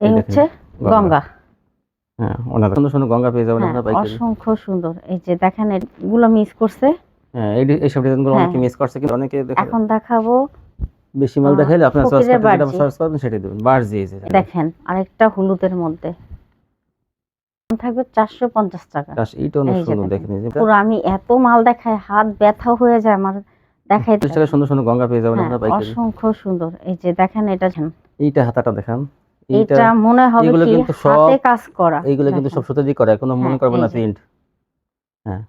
এই দেখেন, হচ্ছে গঙ্গা। গঙ্গা। হ্যাঁ ওনার সুন্দর সুন্দর গঙ্গা পেয়ে যাবেন আপনারা পাইকারি। অসংখ্য সুন্দর। এই যে দেখেন এগুলো মিস করছে। হ্যাঁ এই এইসব ডিজাইনগুলো। অনেকে মিস করছে কিন্তু অনেকে এখন দেখাবো বেশি মাল দেখাইলে আপনার সার্চ করতে যেটা সার্চ করবেন সেটাই দেবেন। বার্জ দিয়েছে দেখেন। আরেকটা হলুদের মধ্যে। থাকবে চারশো পঞ্চাশ টাকা। চাষ এইটা অনেক সুন্দর দেখেন। দেখেন এই যে। পুরো আমি এত মাল দেখাই হাত ব্যথা হয়ে যায় আমার দেখাই সুন্দর সুন্দর গঙ্গা পেয়ে যাবেন হ্যাঁ, আপনারা পাইকারি। অসংখ্য সুন্দর। এই যে দেখেন এটা এইটা হাতাটা দেখান। এটা মনে হবে এগুলো কিন্তু সব- হাতে কাজ করা। এইগুলো কিন্তু সব সুতো দিয়ে করে কোনো মনে হ্যাঁ, করবেন না প্রিন্ট হ্যাঁ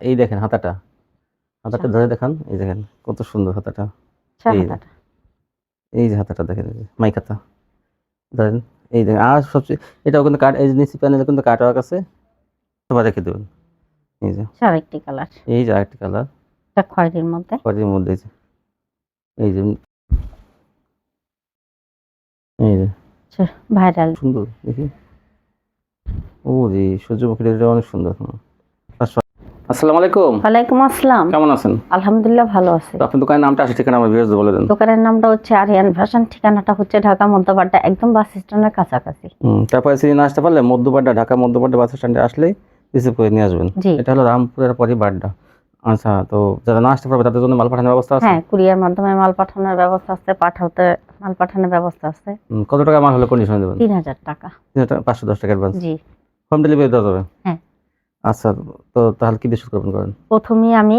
এই দেখেন হাতাটা। হাতাটা ধরে দেখান এই দেখেন কত সুন্দর হাতাটা। আচ্ছা, এই যে। হাতাটা। দেখেন এই যে মাইক হাতা। ধরেন এই দেখেন আর সবচেয়ে এটাও কিন্তু কাট এই নিচে প্যানেলে কিন্তু কাট ওয়ার্ক আছে। সবাই রেখে দেবেন। এই যে। আচ্ছা, আরেকটি কালার। এই যে আরেকটি কালার। এটা খয়েরির মধ্যে। কটির মধ্যে এই যে। এই যে। ভাইরাল সুন্দর দেখি। ও রে সূর্যমুখীর এটা অনেক সুন্দর। আসসালামু। আলাইকুম। ওয়ালাইকুম আসসালাম। কেমন আছেন? আলহামদুলিল্লাহ ভালো আছি। আপনার দোকানের নামটা আসে ঠিকানা আমার বিরাজ বলে দেন। দোকানের নামটা হচ্ছে আরিয়ান ফ্যাশন ঠিকানাটা হচ্ছে ঢাকা মধ্যপাড়া একদম বাস স্ট্যান্ডের কাছাকাছি। হুম, তারপরে সিরিজ আসতে পারলে মধ্যবাড্ডা ঢাকা মধ্যবাড্ডা বাস স্ট্যান্ডে আসলেই রিসিভ করে নিয়ে আসবেন। এটা হলো রামপুরের পরই বাড্ডা। আচ্ছা তো যারা না আসতে পারবে তাদের জন্য মাল পাঠানোর ব্যবস্থা আছে? হ্যাঁ কুরিয়ার মাধ্যমে মাল পাঠানোর ব্যবস্থা আছে পাঠাতে মাল পাঠানোর ব্যবস্থা আছে। কত টাকা মাল হলে কন্ডিশন দেবেন? তিন হাজার টাকা। তিন হাজার টাকা, পাঁচশো দশ টাকা অ্যাডভান্স জি। হোম ডেলিভারি দেওয়া যাবে? হ্যাঁ। আচ্ছা তো তাহলে কি দিয়ে শুরু করবেন করেন? প্রথমে আমি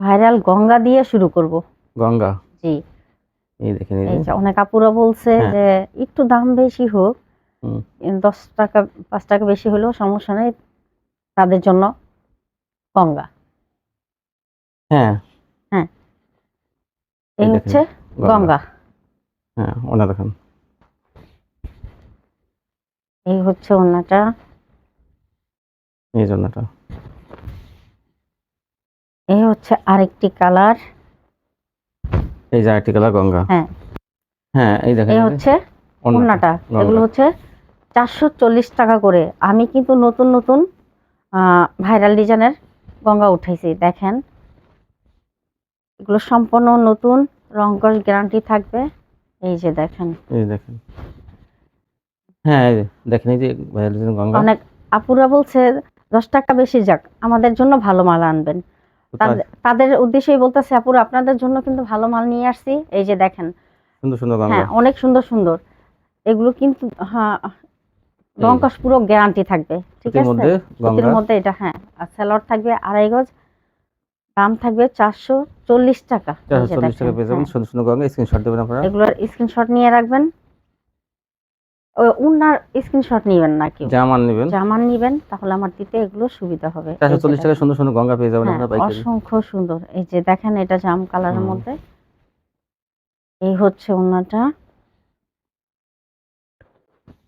ভাইরাল গঙ্গা দিয়ে শুরু করব। গঙ্গা? জি। এই দেখেন এই অনেক আপুরা বলছে হ্যাঁ। যে একটু দাম বেশি হোক দশ টাকা পাঁচ টাকা বেশি হলেও সমস্যা নেই তাদের জন্য গঙ্গা। হ্যাঁ। হ্যাঁ। এই হচ্ছে গঙ্গা। হ্যাঁ ওনা দেখেন। এই হচ্ছে ওনাটা। এই জন্যটা এই হচ্ছে আরেকটি কালার। এই যে আরেকটি কালার গঙ্গা। হ্যাঁ। হ্যাঁ এই দেখেন। এই এই হচ্ছে ওনাটা এগুলো হচ্ছে চারশো চল্লিশ টাকা করে। আমি কিন্তু নতুন নতুন ভাইরাল ডিজাইনের গঙ্গা উঠাইছি। দেখেন। এগুলো সম্পূর্ণ নতুন। রঙ্কশ গ্যারান্টি থাকবে? এই যে দেখেন। এই দেখেন। হ্যাঁ দেখেন এই যে গঙ্গা। অনেক আপুরা বলছে দশ টাকা বেশি যাক আমাদের জন্য ভালো মাল আনবেন। তাদের- উদ্দেশ্যেই বলতেছে আপুরা আপনাদের জন্য কিন্তু ভালো মাল নিয়ে আসছি। এই যে দেখেন। সুন্দর সুন্দর গঙ্গা। হ্যাঁ অনেক সুন্দর সুন্দর। এগুলো কিন্তু হ্যাঁ রংকশ পুরো গ্যারান্টি থাকবে ঠিক আছে? গঙ্গা। মধ্যে এটা হ্যাঁ আর স্যালোয়ার থাকবে আড়াই গজ। দাম থাকবে চারশো চল্লিশ টাকা। চারশো চল্লিশ টাকা পেয়ে যাবেন হ্যাঁ। সুন্দর সুন্দর গঙ্গা স্ক্রিনশট দেবেন আপনারা। এগুলোর স্ক্রিনশট নিয়ে রাখবেন। ওই উন্নার স্ক্রিনশট নিবেন না জামান নেবেন। জামান নিবেন তাহলে আমার দিতে এগুলো সুবিধা হবে। টাকা সুন্দর সুন্দর গঙ্গা পেয়ে যাবেন হ্যাঁ, আপনারা পাইকারি। অসংখ্য সুন্দর। এই যে দেখেন এটা জাম কালারের মধ্যে। এই হচ্ছে ওনাটা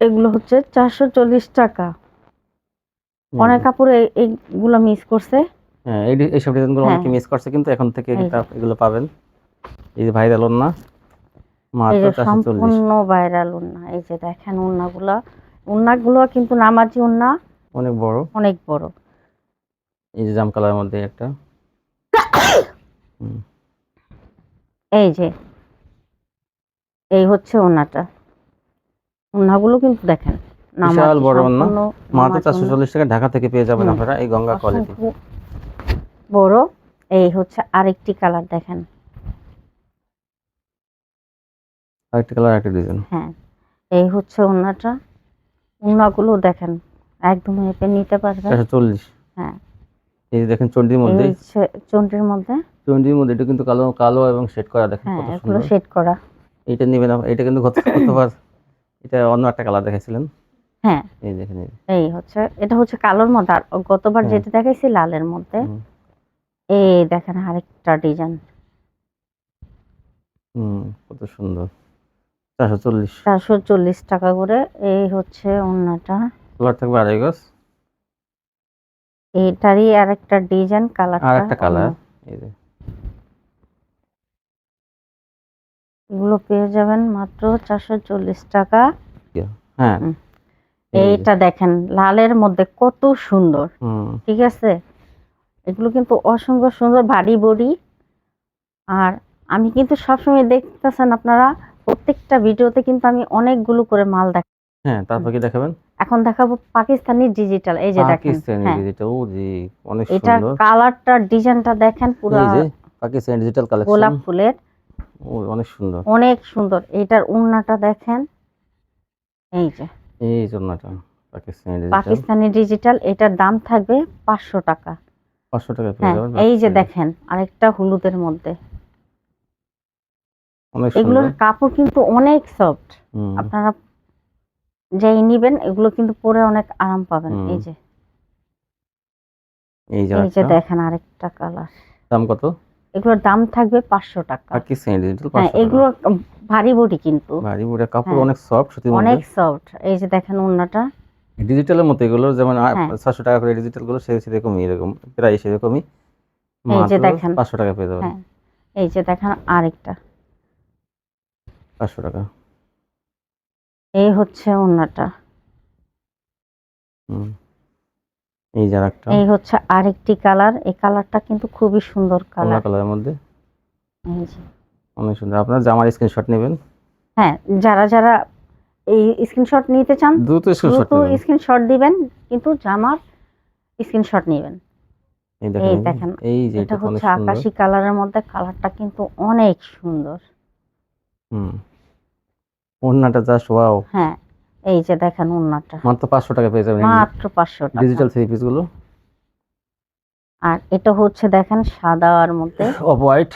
এগুলো হচ্ছে চারশো চল্লিশ টাকা। অনেক কাপড় এইগুলো মিস করছে। হ্যাঁ এই এইসব ডিজাইনগুলো হ্যাঁ। অনেকে মিস করছে কিন্তু এখন থেকে এগুলো পাবেন। এই যে ভাইরাল না এই মাত্র যে চারশো চল্লিশ। সম্পূর্ণ ভাইরাল উন্না এই যে দেখেন উন্নাগুলো উন্নাগুলো কিন্তু নামাজি উন্না অনেক বড়। অনেক বড়। এই যে জাম কালারের মধ্যে একটা। এই যে। এই হচ্ছে ওন্নাটা উন্নাগুলো কিন্তু দেখেন বিশাল বড় ওন্না। মাত্র চারশো চল্লিশ টাকা ঢাকা থেকে পেয়ে যাবেন আপনারা এই গঙ্গা কোয়ালিটি বড় এই হচ্ছে আরেকটি কালার দেখেন। আরেকটা কালার একটা ডিজাইন। হ্যাঁ এই হচ্ছে ওন্নাটা। উন্নাগুলো দেখেন একদম মেপে নিতে পারবেন। চারশো চল্লিশ। হ্যাঁ। এই দেখেন চন্ডির মধ্যে। চন্ডির মধ্যে। চন্ডির মধ্যে এটা কিন্তু কালো কালো এবং শেড করা দেখেন হ্যাঁ কত এগুলো সুন্দর। শেড করা। এইটা নেবেন এটা কিন্তু গত গতবার এটা অন্য একটা কালার দেখাইছিলেন। হ্যাঁ। এই দেখেন এই হচ্ছে এটা হচ্ছে কালোর মধ্যে আর গতবার হ্যাঁ। যেটা দেখাইছি লালের মধ্যে। এই দেখেন আরেকটা ডিজাইন। হুম কত সুন্দর। চারশো চল্লিশ। চারশো চল্লিশ টাকা করে এই হচ্ছে অন্যটা কালার থাকবে আড়াই গজ। আরেকটা ডিজাইন কালার আর একটা কালার। এই যে। এগুলো পেয়ে যাবেন মাত্র চারশো চল্লিশ টাকা। হ্যাঁ। এইটা দেখেন লালের মধ্যে কত সুন্দর। হুম। ঠিক আছে? এগুলো কিন্তু অসংখ্য সুন্দর ভারী বডি। আর আমি কিন্তু সবসময় দেখতেছেন আপনারা প্রত্যেকটা ভিডিওতে কিন্তু আমি অনেকগুলো করে মাল দেখ হ্যাঁ তারপর কি দেখাবেন? এখন দেখাবো পাকিস্তানি ডিজিটাল এই যে দেখেন পাকিস্তানি হ্যাঁ। ডিজিটাল ও জি অনেক এটার সুন্দর। কালারটা ডিজাইনটা দেখেন পুরো এই যে পাকিস্তানি ডিজিটাল গোলাপ ফুলের। ও অনেক সুন্দর। অনেক সুন্দর এটার উন্নাটা দেখেন। এই যে। এই জন্যটা পাকিস্তানি ডিজিটাল পাকিস্তানি ডিজিটাল এটার দাম থাকবে পাঁচশো টাকা। পাঁচশো টাকা পেয়ে হ্যাঁ যাবেন? এই যে দেখেন আরেকটা হলুদের মধ্যে। এগুলোর কাপড় কিন্তু অনেক সফট আপনারা যেই নিবেন এগুলো কিন্তু পরে অনেক আরাম পাবেন। এই যে। এই যে এই যে দেখেন আরেকটা কালার দাম কত? এগুলোর দাম থাকবে পাঁচশো টাকা। পাকিস্তানি ডিজিটাল হ্যাঁ এগুলো ভারী বডি কিন্তু। ভারী বুড়া কাপড় হ্যাঁ। অনেক সফট অনেক সফট এই যে দেখেন উন্নাটা ডিজিটালের মতো এগুলো যেমন হ্যাঁ। ছশো টাকা করে ডিজিটালগুলো সে সেরকমই এরকম প্রায় সেরকমই যে। পাঁচশো টাকা পেয়ে যাবেন। হ্যাঁ এই যে দেখেন আরেকটা। পাঁচশো টাকা। এই হচ্ছে হুম। এই যার একটা এই হচ্ছে আরেকটি কালার। এই কালারটা কিন্তু খুবই সুন্দর কালার। কালারের মধ্যে? যে। অনেক সুন্দর। আপনার জামার স্ক্রিনশট নেবেন। হ্যাঁ যারা যারা এই স্ক্রিনশট নিতে চান দ্রুত স্ক্রিনশট দ্রুত স্ক্রিনশট দিবেন কিন্তু জামার স্ক্রিনশট নেবেন। এই দেখেন এই যে এটা হচ্ছে আকাশি কালারের মধ্যে কালারটা কিন্তু অনেক সুন্দর। হুম। ওড়নাটা জাস্ট ওয়াও হ্যাঁ এই যে দেখেন উন্নাটা মাত্র পাঁচশো টাকা পেয়ে যাবেন মাত্র পাঁচশো টাকা। ডিজিটাল থ্রি পিসগুলো। আর এটা হচ্ছে দেখেন সাদার মধ্যে। অফ হোয়াইট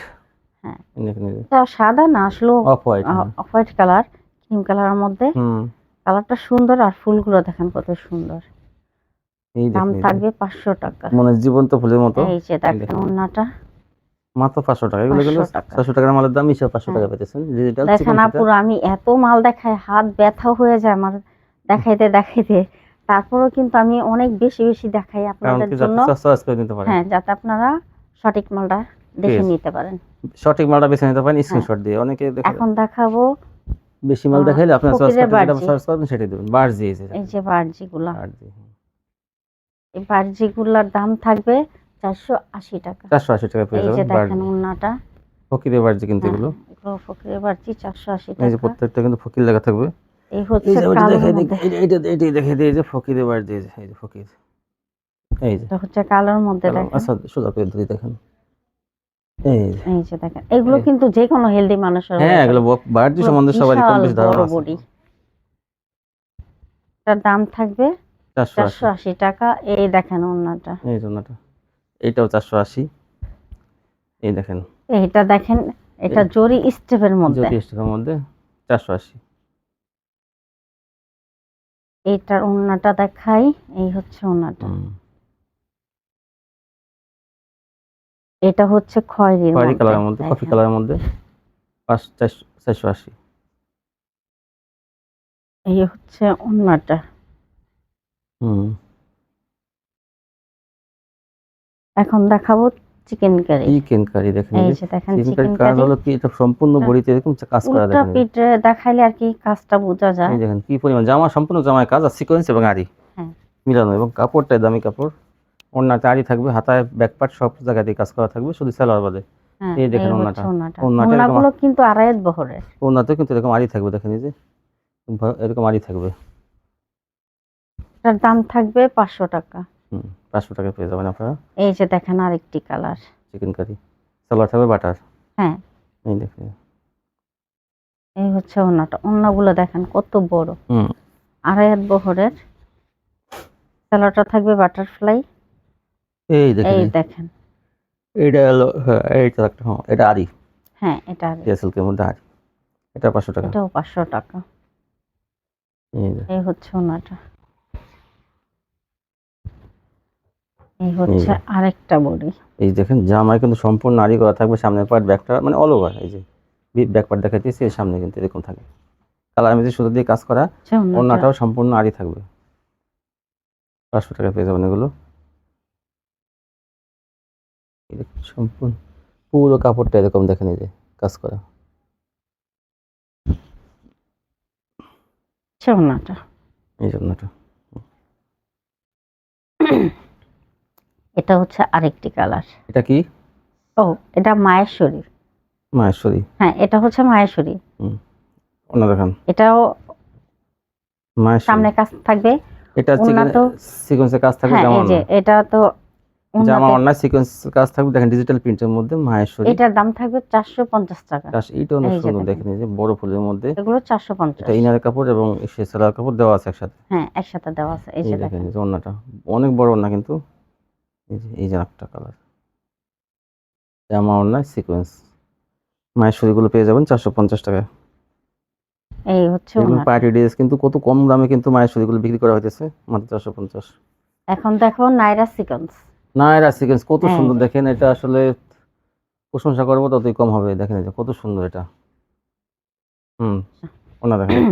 হ্যাঁ। এটা সাদা না আসলে off white off white colour. Cream কালারের মধ্যে। হুম। কালারটা সুন্দর আর ফুলগুলো দেখেন কত সুন্দর। এই দাম থাকবে পাঁচশো টাকা। মনে হয় জীবন্ত ফুলের মতো। এই যে দেখেন। উন্নাটা মাত্র পাঁচশো টাকা। এগুলো গেলো 500 ছশো টাকার মালের দাম হিসাবে পাঁচশো হ্যাঁ। টাকা পেতেছেন। ডিজিটাল দেখেন আপুর আমি এত মাল দেখাই হাত ব্যথা হয়ে যায় আমার দেখাইতে দেখাইতে। তারপরেও কিন্তু আমি অনেক বেশি বেশি দেখাই আপনাদের জন্য। হ্যাঁ যাতে আপনারা সঠিক মালটা দেখে নিতে পারেন। সঠিক মালটা বেছে নিতে পারেন স্ক্রিনশট দিয়ে। অনেকে এখন দেখাবো বেশি মাল দেখাইলে আপনার চয়েস ফকিরের করতে। চয়েস করবেন সেটাই দেবেন। বার্জি এই যে যে বার্জি এই বার্জি গুলার দাম থাকবে চারশো আশি টাকা। চারশো আশি টাকা পেয়ে এই যে যাবেন দেখেন উন্নাটা। ফকিরের বার্জি কিন্তু হ্যাঁ, এগুলো। এগুলো ফকিরের বার্জি চারশো আশি এই যে প্রত্যেকটা কিন্তু ফকির লেখা থাকবে। এই হচ্ছে যে- এইটা দেখাই দিই, এই যে ফকিরের বার্জি এই যে ফকির। এই যে। এটা হচ্ছে কালোর মধ্যে দেখেন। আচ্ছা সোজা করে দেখেন। এই যে। দেখেন এগুলো কিন্তু যে কোনো হেলদি মানুষের হ্যাঁ এগুলো ব- বার্জি সম্বন্ধে সবারই কম বেশি ধারণা আছে। এটার দাম থাকবে চারশো আশি। চারশো আশি টাকা। এই দেখেন ওনাটা এই এইটাও চারশো আশি। এই দেখেন। এইটা দেখেন এটা জরি স্টেপের মধ্যে। জ্যোতি স্টেপের মধ্যে চারশো আশি। এইটার ওন্নাটা দেখাই এই হচ্ছে ওন্নাটা। এটা হচ্ছে খয়েরির খয়েরি কালারের মধ্যে কফি কালারের মধ্যে। পাঁচ চারশো আশি। এই হচ্ছে ওন্নাটা। হুম। এখন দেখাবো চিকেন কারি। চিকেন কারি দেখেন এই যে দেখেন চিকেন কারি কাজ হলো কি এটা সম্পূর্ণ হ্যাঁ। বড়িতে এরকম কাজ করা দেখেন যে। পিঠে দেখাইলে আর কি কাজটা বোঝা যায়। এই দেখেন কি পরিমাণ জামা সম্পূর্ণ জামায় কাজ আর সিকোয়েন্স এবং আড়ি হ্যাঁ। মিলানো এবং কাপড়টাই দামি কাপড়। ওড়নাতে আড়ি থাকবে হাতায় ব্যাকপার্ট সব জায়গাতে কাজ করা থাকবে শুধু সালোয়ার বাদে। হ্যাঁ এই দেখেন ওন্নাটা ওন্নাটা ওন্নাগুলো কিন্তু আড়াইত বহরের। ওড়নাতেও কিন্তু এরকম আড়ি থাকবে দেখেন এই যে। এরকম আড়ি থাকবে। এটার দাম থাকবে পাঁচশো টাকা। হুম পাঁচশো টাকা পেয়ে যাবেন আপনারা। এই যে দেখেন আরেকটি কালার। চিকেন কারি সালোয়ার থাকবে বাটার হ্যাঁ। এই দেখেন। এই হচ্ছে ওন্নাটা ওন্নাগুলো দেখেন কত বড়। হুম। আড়াইয়াত বহরের। সালোয়ারটা থাকবে বাটারফ্লাই এই দেখেন এই এই- দেখেন। এইটা হলো হ্যাঁ এইটা একটা হ্যাঁ এটা আড়ি হ্যাঁ এটা। সিল্কের মধ্যে আড়ি এটা পাঁচশো টাকা। এটাও পাঁচশো টাকা। এই হচ্ছে ওনাটা। এই হচ্ছে আরেকটা বডি। এই দেখেন জামায় কিন্তু সম্পূর্ণ আড়ি করা থাকবে সামনের পার্ট ব্যাকটা মানে অল ওভার এই যে ব্যাক পার্ট দেখাইতেছি এর সামনে কিন্তু এরকম থাকে। কালার মেঝে সুতো দিয়ে কাজ করা ওনাটা। ওড়নাটাও সম্পূর্ণ আড়ি থাকবে। পাঁচশো টাকা পেয়ে যাবেন এগুলো। সম্পূর্ণ পুরো কাপড়টা এরকম দেখেন এই যে কাজ করা। এই এটা হচ্ছে আরেকটি কালার। এটা কি? ও এটা মায়েশ্বরী হ্যাঁ এটা হচ্ছে মায়েশ্বরী অন্য দেখেন। এটাও সামনে কাজ থাকবে। এটা তো- কাজ থাকবে হ্যাঁ জামা এই যে এটা তো জামা ওড়না সিকোয়েন্স কাজ থাকবে দেখেন ডিজিটাল প্রিন্টের মধ্যে মাহেশ্বরী এটার দাম থাকবে চারশো পঞ্চাশ টাকা। কাজ এইটা অনেক সুন্দর দেখেন। যে বড় ফুলের মধ্যে। এগুলো চারশো পঞ্চাশ। এটা ইনার কাপড় এবং সেলার কাপড় দেওয়া আছে একসাথে। হ্যাঁ একসাথে দেওয়া আছে এই যে দেখেন যে ওড়নাটা। অনেক বড় ওড়না কিন্তু। এই যে এই যে একটা কালার জামা সিকোয়েন্স মাহেশ্বরীগুলো পেয়ে যাবেন চারশো পঞ্চাশ টাকায়। এই হচ্ছে ওড়নাটা। পার্টি ড্রেস কিন্তু কত কম দামে কিন্তু মাহেশ্বরীগুলো বিক্রি করা হইতেছে মাত্র চারশো পঞ্চাশ। এখন দেখো নাইরা সিকন্স না এরা সিকোয়েন্স কত সুন্দর। দেখেন এটা আসলে প্রশংসা করব ততই কম হবে। দেখেন যে কত সুন্দর এটা। হুম ওনা দেখেন।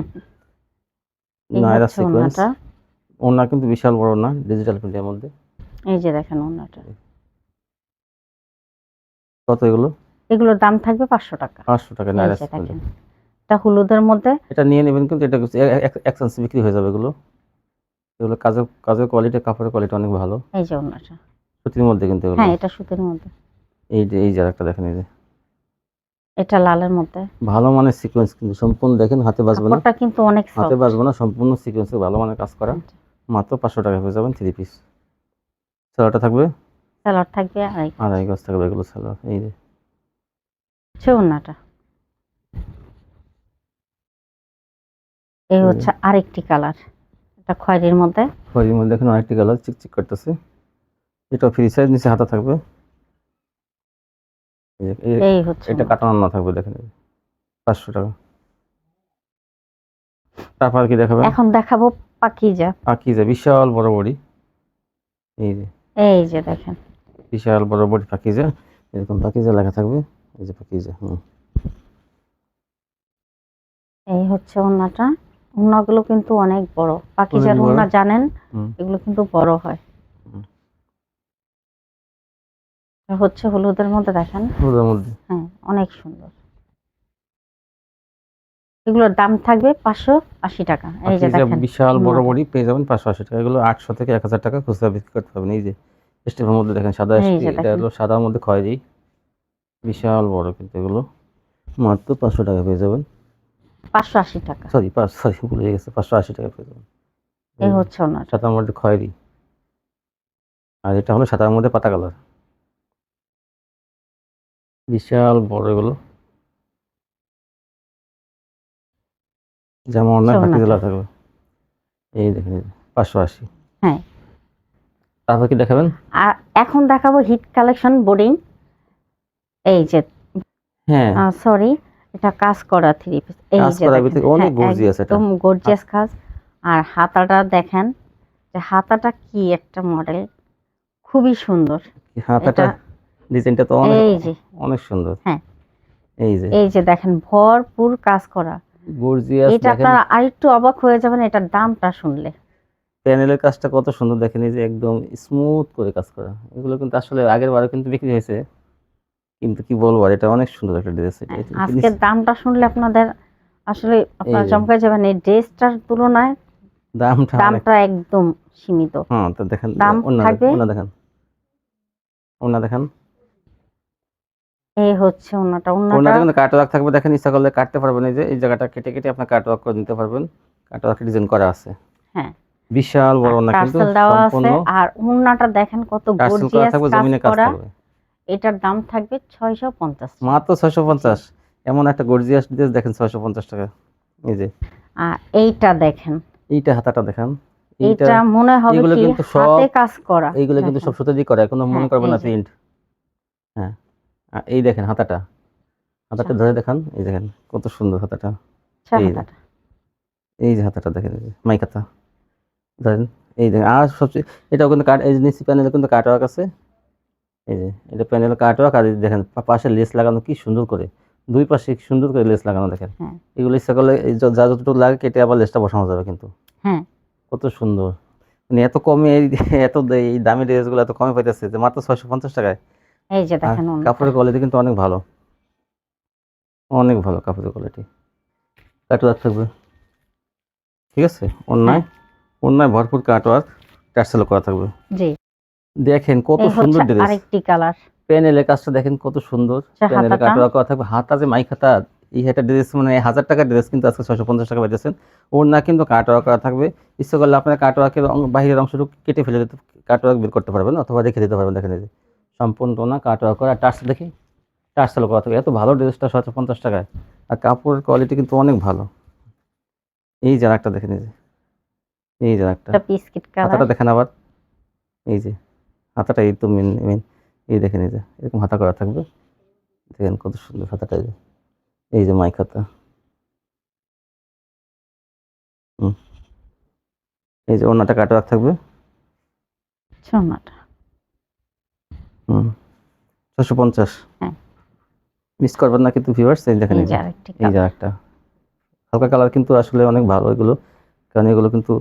নায়রা হচ্ছে সিকোয়েন্স ওনা কিন্তু বিশাল বড় না ডিজিটাল প্রিন্টের মধ্যে। এই যে দেখেন ওড়নাটা কত এগুলো? এগুলোর দাম থাকবে পাঁচশো টাকা। পাঁচশো টাকা যে এটা হলুদের মধ্যে। এটা নিয়ে নেবেন কিন্তু এটা এক্সচেঞ্জ বিক্রি হয়ে যাবে এগুলো। এগুলো কাজের কাজের কোয়ালিটি কাপড়ের কোয়ালিটি অনেক ভালো। এই যে ওড়নাটা সুতির মধ্যে কিন্তু হ্যাঁ এটা সুতির মধ্যে। এই যে এই একটা দেখেন এই যে। এটা লালের মধ্যে। ভালো মানের সিকোয়েন্স কিন্তু সম্পূর্ণ দেখেন হাতে বাজবে না। কিন্তু অনেক হাতে বাজবে না সম্পূর্ণ সিকোয়েন্সে ভালো মানের কাজ করা। মাত্র পাঁচশো টাকা পেয়ে যাবেন থ্রি পিস সালোয়ারটা থাকবে? সালোয়ার থাকবে আড়াই আড়াই গজ থাকবে এগুলো সালোয়ার এই যে। ওড়নাটা এই হচ্ছে আরেকটি কালার। এটা খয়েরির মধ্যে। খয়েরির মধ্যে দেখেন আরেকটি কালার চিকচিক করতেছে। এটা ফ্রি সাইজ নিচে হাতা থাকবে। এই হচ্ছে। এটা কাটানো না থাকবে দেখেন। পাঁচশো টাকা। তারপর কি দেখাবেন এখন দেখাবো পাকিজা। পাকিজা বিশাল বড় বড়ি। এই যে। এই যে দেখেন। বিশাল বড় বড়ি পাকিজা। এরকম পাকিজা লেখা থাকবে। এই যে পাকিজা হুম। এই হচ্ছে ওড়নাটা ওড়নাগুলো কিন্তু অনেক বড়। পাকিজার। ওড়না জানেন? এগুলো কিন্তু বড় হয় হুম। এটা হচ্ছে হলুদের মধ্যে দেখেন। ওদের মধ্যে। হ্যাঁ অনেক সুন্দর। এগুলোর দাম থাকবে পাঁচশো আশি টাকা। এই যে দেখেন বিশাল বড় বড়ি পেয়ে যাবেন পাঁচশো আশি টাকা। এগুলো আটশো থেকে এক হাজার টাকা খুচরা বিক্রি করতে পারবেন। এই যে স্টেপের মধ্যে দেখেন সাদা এটা হলো সাদার মধ্যে খয়েরি বিশাল বড় কিন্তু এগুলো। মাত্র পাঁচশো টাকা পেয়ে যাবেন। পাঁচশো আশি টাকা। সরি পাঁচ সরি ভুলে গেছে। পাঁচশো আশি টাকা পেয়ে যাবেন। এই হচ্ছে ওনার। সাদার মধ্যে খয়েরি আর এটা হলো সাদার মধ্যে পাতা কালার। বিশাল বড় এগুলো। যেমন জেলা এই দেখেন এই পাঁচশো আশি। হ্যাঁ। তারপর কি দেখাবেন? আর এখন দেখাবো হিট কালেকশন বোর্ডিং এই যে হ্যাঁ। সরি এটা কাজ করা থ্রি পিস এই যে অনেক গর্জিয়াস এটা। একদম গর্জিয়াস কাজ। আর হাতাটা দেখেন যে হাতাটা কি একটা মডেল খুবই সুন্দর। হাতাটা ডিজাইনটা তো অনেক অনেক সুন্দর। হ্যাঁ। এই যে। এই যে দেখেন ভরপুর কাজ করা। গর্জিয়াস এটা আপনারা আরেকটু অবাক হয়ে যাবেন এটার দামটা শুনলে। প্যানেলের কাজটা কত সুন্দর দেখেন এই যে একদম স্মুথ করে কাজ করা। এগুলো কিন্তু আসলে আগের বারে কিন্তু বিক্রি হয়েছে। কিন্তু কি বলব এটা অনেক সুন্দর একটা ড্রেস এটা। এটা আজকের দামটা শুনলে আপনাদের আসলে আপনারা। চমকে যাবেন এই ড্রেসটার তুলনায় দামটা দামটা একদম সীমিত। হ্যাঁ তো দেখেন দাম অন্য থাকবে? অন্য দেখেন। অন্য দেখেন। এই হচ্ছে ওনাটা। ওনাটা কিন্তু কাটওয়ার্ক থাকবে দেখেন ইচ্ছা করলে কাটতে পারবেন। এই যে এই জায়গাটা কেটে কেটে আপনার কাটওয়ার্ক করে নিতে পারবেন। কাটওয়ার্ক ডিজাইন করা আছে। হ্যাঁ। বিশাল বড় ওনা কিন্তু সম্পূর্ণ আর ওনাটা দেখেন কত গর্জিয়াস কাজ জমিনে কাজ করা। এটার দাম থাকবে ছয়শো পঞ্চাশ মাত্র ছয়শো পঞ্চাশ। এমন একটা গর্জিয়াস ড্রেস দেখেন ছয়শো পঞ্চাশ টাকা। এই যে। আর এইটা দেখেন। এইটা হাতাটা দেখেন। এইটা মনে হবে এগুলো কি হাতে কাজ করা। এইগুলো কিন্তু। সব সুতো দিয়ে করে কোনো মনে হ্যাঁ, করবে না প্রিন্ট হ্যাঁ। এই দেখেন হাতাটা। হাতাটা আচ্ছা। ধরে দেখান। এই দেখেন কত সুন্দর হাতাটা। আচ্ছা, এই যে। হাতাটা। এই যে হাতাটা দেখেন এই যে মাইক হাতা ধরেন এই দেখেন আর সবচেয়ে এটাও কিন্তু কাট এই যে নিচি প্যানেলে কিন্তু কাটওয়ার্ক আছে। এই যে এটা প্যানেল কাটওয়ার্ক আর দেখেন পাশে লেস লাগানো কি সুন্দর করে। দুই পাশে সুন্দর করে লেস লাগানো দেখেন। হ্যাঁ। এগুলো ইচ্ছা করলে যা যতটুকু লাগে কেটে আবার লেসটা বসানো যাবে কিন্তু। হ্যাঁ। কত সুন্দর। মানে এত কমে এই এত এই দামি ড্রেসগুলো এত কমে পাইতেছে যে মাত্র ছয়শো পঞ্চাশ টাকায়। এই যে দেখেন কাপড়ের কোয়ালিটি কিন্তু অনেক ভালো। অনেক ভালো কাপড়ের কোয়ালিটি কাটওয়ার্ক থাকবে। ঠিক আছে? অন্যায়। অন্যায় ভরপুর কাটওয়ার্ক করা থাকবে। জি। দেখেন কত সুন্দর ড্রেস আরেকটি কালার প্যানেলের কাজটা দেখেন কত সুন্দর। প্যানেলের কাটওয়ার্ক করা থাকবে। হাতা যে মাইক হাতা এই একটা ড্রেস মানে হাজার টাকার ড্রেস কিন্তু আজকে ছয়শো পঞ্চাশ টাকা পাইতেছেন। ওর না কিন্তু কাটওয়ার্ক করা থাকবে। ইচ্ছে করলে আপনার কাটওয়ার্কের বাইরের অংশটুকু কেটে ফেলে দিতে কাটওয়ার্ক বের করতে পারবেন অথবা রেখে দিতে পারবেন দেখেন সম্পূর্ণ না করা। টার্স দেখি টার্সেল করা থাকবে এত ভালো ড্রেসটা ছয়শো পঞ্চাশ টাকায়। আর কাপড়ের কোয়ালিটি কিন্তু অনেক ভালো। এই যে একটা দেখেন এই যে। এই যে একটা হাতাটা দেখেন আবার। এই যে হাতাটা এই তো মেন মেন এই দেখে নিজে এরকম হাতা করা থাকবে। দেখেন কত সুন্দর হাতাটা এই যে। এই যে মাইক হাতা। হুম। এই যে ওনাটা কাটা থাকবে। সোনাটা হুম। ছশো পঞ্চাশ। হ্যাঁ। মিস করবেন না কিন্তু ভিউয়ার্স এই দেখেন এই যে একটা হালকা কালার কিন্তু আসলে অনেক ভালো এগুলো। কারণ এগুলো কিন্তু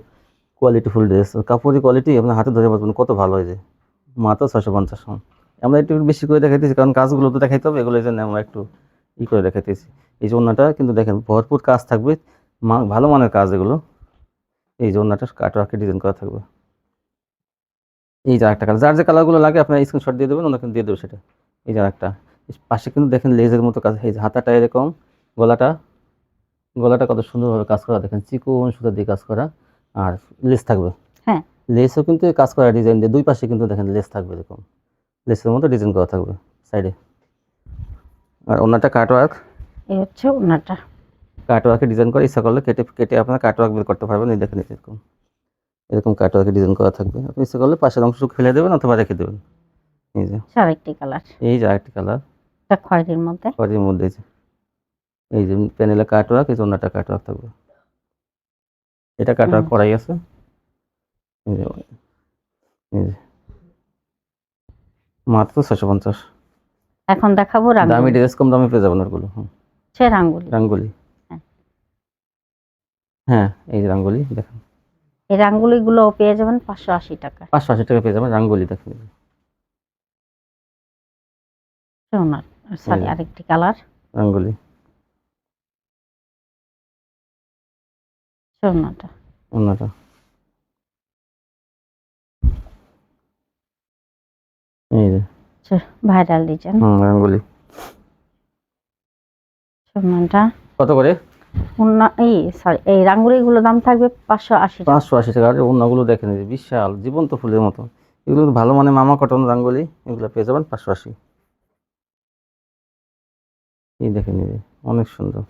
কোয়ালিটি ফুল ড্রেস কাপড়ের কোয়ালিটি আপনার হাতে ধরে পারবেন কত ভালো হয়েছে মাত্র ছশো পঞ্চাশ আমরা একটু বেশি করে দেখাইতেছি কারণ কাজগুলো তো দেখাইতে হবে এগুলো জন্য আমরা একটু ই করে দেখাইতেছি। এই ওনাটা কিন্তু দেখেন ভরপুর কাজ থাকবে মা- ভালো মানের কাজ এগুলো। এই ওনাটা কাটওয়ার্কে ডিজাইন করা থাকবে। এই যে একটা কালার যার যে কালারগুলো লাগে আপনার স্ক্রিনশট দিয়ে দেবেন ওনাকে দিয়ে দেবে সেটা। এই যে একটা পাশে কিন্তু দেখেন লেজের মতো কাজ এই যে হাতাটা এরকম গলাটা গলাটা কত সুন্দরভাবে কাজ করা দেখেন চিকন সুতা দিয়ে কাজ করা আর লেস থাকবে। হ্যাঁ। লেসও কিন্তু এই কাজ করা ডিজাইন দিয়ে দুই পাশে কিন্তু দেখেন লেস থাকবে এরকম। লেসের মতো ডিজাইন করা থাকবে সাইডে আর ওনাটা কাটওয়ার্ক এই হচ্ছে ওনাটা কাটওয়ার্কে ডিজাইন করে ইচ্ছা করলে কেটে কেটে আপনার কাটওয়ার্ক বের করতে পারবেন এই দেখেন এরকম। এরকম কাটওয়ার্কে ডিজাইন করা থাকবে। আপনি ইচ্ছা করলে পাশের অংশ ফেলে দেবেন অথবা রেখে দেবেন। এই যে। আরেকটি কালার এই যে আরেকটি কালার এটা খয়েরির মধ্যে। ঘরের মধ্যে এই যে। এই যে প্যানেলে কাটওয়ার্ক এই যে অন্যটা কাটওয়ার্ক থাকবে। এটা কাটওয়ার্ক করাই আছে। এই যে। এই যে। মাত্র ছশো পঞ্চাশ। এখন দেখাবো দামি ড্রেস কম দামে পেয়ে যাবেন ওগুলো। সে রাঙ্গুলি। রাঙ্গুলি। হ্যাঁ। হ্যাঁ এই যে রাঙ্গুলি দেখেন। এই রাঙ্গুলি গুলো পেয়ে যাবেন পাঁচশো আশি টাকা। পাঁচশো আশি টাকা পেয়ে যাবেন রাঙ্গুলি দেখেন। সরি আরেকটি কালার। রাঙ্গুলি। সোনাটা অন্যটা। এই যে। ভাইরাল ডিজাইন হুম রাঙ্গুলি। সোনাটা কত করে? উন্না এই সরি এই রাঙ্গুলি গুলো দাম থাকবে পাঁচশো আশি পাঁচশো আশি টাকা অন্যগুলো দেখেন বিশাল জীবন্ত ফুলের মতো। এগুলো ভালো মানে মামা কটন রাঙ্গুলি এগুলো পেয়ে যাবেন পাঁচশো আশি। এই দেখেন অনেক সুন্দর।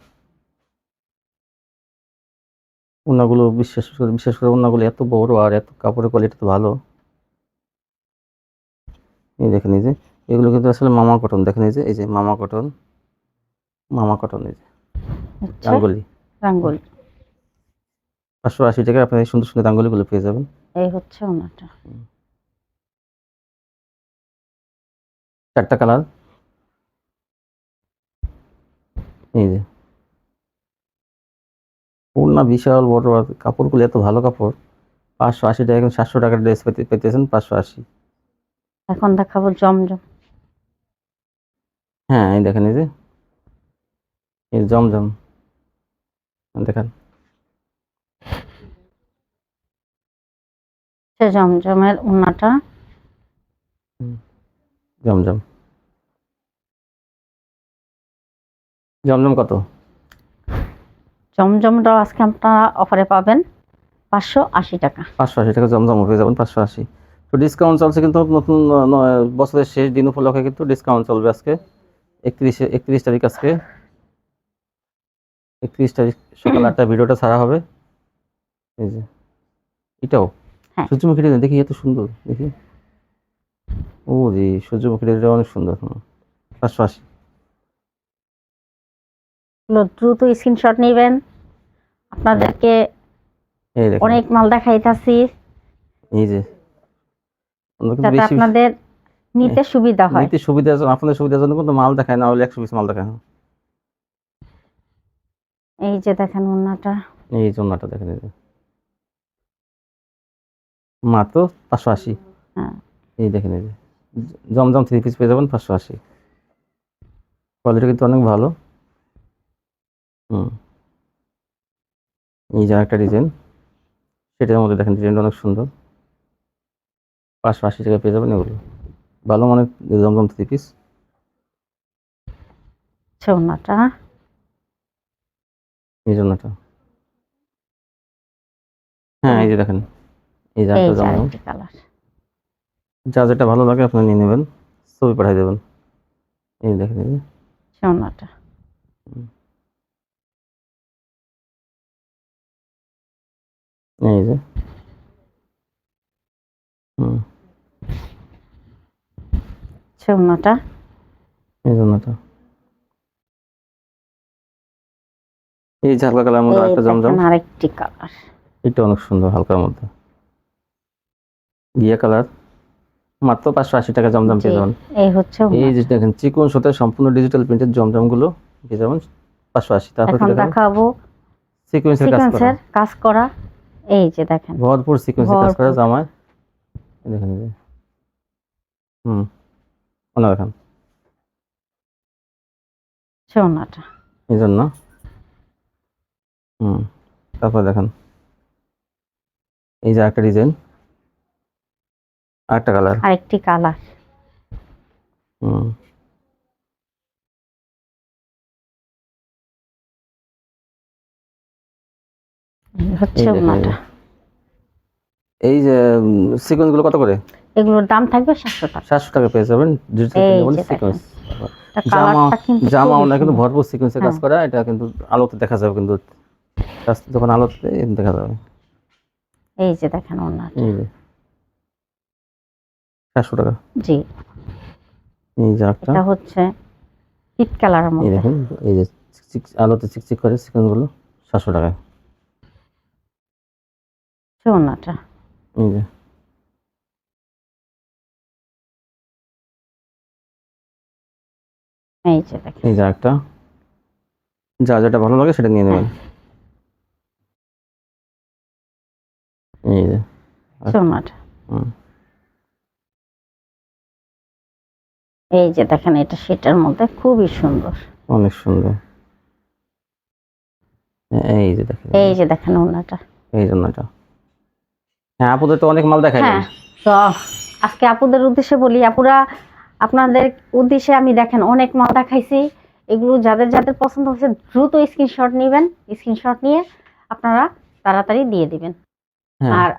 ওনাগুলো বিশ্বাস করে বিশেষ করে ওনাগুলো এত বড় আর এত কাপড়ের কোয়ালিটি তো ভালো। এই দেখেন এই যে এগুলো কিন্তু আসলে মামা কটন দেখেন এই যে এই যে মামা কটন মামা কটন এই যে হচ্ছে রাঙ্গুলি। রাঙ্গুলি পাঁচশো আশি টাকা আপনি এই সুন্দর সুন্দর রাঙ্গুলিগুলো পেয়ে যাবেন। এই হচ্ছে ওনাটা। চারটা কালার। এই যে। ওড়না বিশাল বড় কাপড়গুলো এত ভালো কাপড়। পাঁচশো আশি টাকা এখন সাতশো টাকার ড্রেস পেতে পেতেছেন পাঁচশো আশি। এখন দেখাবো জমজম। হ্যাঁ এই দেখেন এই যে। এই জমজম। দেখেন। সে জমজমের ওনাটা জমজম। জমজম কত? জমজমটাও আজকে আপনারা অফারে পাবেন পাঁচশো আশি টাকা। পাঁচশো আশি টাকা জমজম পেয়ে যাবেন পাঁচশো আশি। তো ডিসকাউন্ট চলছে কিন্তু নতুন বছরের শেষ দিন উপলক্ষে কিন্তু ডিসকাউন্ট চলবে আজকে। একত্রিশে একত্রিশ তারিখ আজকে। একত্রিশ তারিখ সকাল আটটা ভিডিওটা ছাড়া হবে। এই যে এটাও? হ্যাঁ। সূর্যমুখী ডিজাইন দেখি এত সুন্দর দেখি। ও জি সূর্যমুখী ডিজাইনটা অনেক সুন্দর আশি। দ্রুত স্ক্রিনশট নেবেন। আপনাদেরকে অনেক মাল দেখাইতাছি। এই যে। যাতে আপনাদের নিতে সুবিধা হয়। নিতে জন্য আপনাদের সুবিধার জন্য কিন্তু মাল দেখায় না হলে একশো পিস মাল দেখায় না এই যে দেখেন ওনাটা এই জন্যটা দেখেন এই যে। মাত্র পাঁচশো আশি। হ্যাঁ। এই দেখেন এই যে। জমজম থ্রি পিস পেয়ে যাবেন পাঁচশো আশি। কোয়ালিটি কিন্তু অনেক ভালো। হুম। এই যে একটা ডিজাইন সেটার মধ্যে দেখেন ডিজাইনটা অনেক সুন্দর। পাঁচশো আশি টাকা পেয়ে যাবেন এগুলো। ভালো মানের জমজম থ্রি পিস ওনাটা এই জন্যটা হ্যাঁ এই যে দেখেন। এই যে যে কালার যেটা ভালো লাগে আপনি নিয়ে নেবেন ছবি পাঠিয়ে দেবেন। এই দেখেন এই সোনাটা। এই যে। হুম। সোনাটা। এই জন্যটা। এই যে হালকা কালার মধ্যে একটা জমজম। আরেকটি কালার। এটা অনেক সুন্দর হালকার মধ্যে। ইয়ে কালার। মাত্র পাঁচশো আশি টাকা জমজম পেয়ে যাবেন। এই হচ্ছে এই যে দেখেন চিকন সাথে সম্পূর্ণ ডিজিটাল প্রিন্টের জমজমগুলো পেয়ে যাবেন পাঁচশো আশি তারপর এখন দেখাবো সিকোয়েন্সের কাজ করা। কাজ করা। এই যে দেখেন। ভরপুর সিকোয়েন্সের কাজ করা। জামায়। এই দেখেন হুম ওনা দেখেন। সোনাটা এই জন্য। হুম তারপর দেখেন। এই যে একটা ডিজাইন আরেকটা কালার আরেকটি কালার হুম। হচ্ছে এই এই যে। এই সিকোয়েন্সগুলো কত করে? এগুলোর দাম থাকবে সাতশো টাকা। সাতশো টাকা পেয়ে যাবেন ডিজিটাল সিকোয়েন্স জামা কিন্তু জামা ওনা কিন্তু ভরপুর সিকোয়েন্সের কাজ হ্যাঁ। করা এটা কিন্তু আলোতে দেখা যাবে কিন্তু জাস্ট যখন আলোতে দেখা যাবে। এই যে দেখেন যে। সাতশো টাকা। জি। এই যে একটা এটা হচ্ছে হিট কালারের এই মধ্যে। দেখেন এই যে আলোতে চিকচিক করে সাতশো সোনাটা এই যে। এই যে দেখেন। এই যে একটা যা যেটা ভালো লাগে সেটা নিয়ে নেবেন। এই যে হুম। এই যে দেখেন এটা সেটার মধ্যে খুবই সুন্দর। অনেক সুন্দর। এই যে দেখেন। এই যে দেখেন ওড়নাটা। এই জন্যটা হ্যাঁ আপুদের তো অনেক মাল দেখাই হ্যাঁ তো আজকে আপুদের উদ্দেশ্যে বলি আপুরা আপনাদের উদ্দেশ্যে আমি দেখেন অনেক মাল দেখাইছি। এগুলো যাদের যাদের পছন্দ হয়েছে দ্রুত স্ক্রিনশট নেবেন। স্ক্রিনশট নিয়ে আপনারা তাড়াতাড়ি দিয়ে দিবেন। আর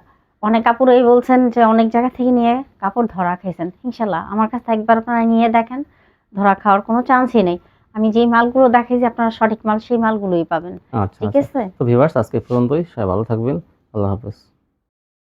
অনেক কাপড় এই বলছেন যে অনেক জায়গা থেকে নিয়ে কাপড় ধরা খেয়েছেন ইনশাল্লাহ আমার কাছে একবার আপনারা নিয়ে দেখেন ধরা খাওয়ার কোনো চান্সই নেই। আমি যেই মালগুলো দেখাই যে আপনারা সঠিক মাল সেই মালগুলোই পাবেন। আচ্ছা ঠিক আচ্ছা। আছে? তো ভিউয়ার্স আজকে পর্যন্তই। সবাই ভালো থাকবেন। আল্লাহ হাফেজ।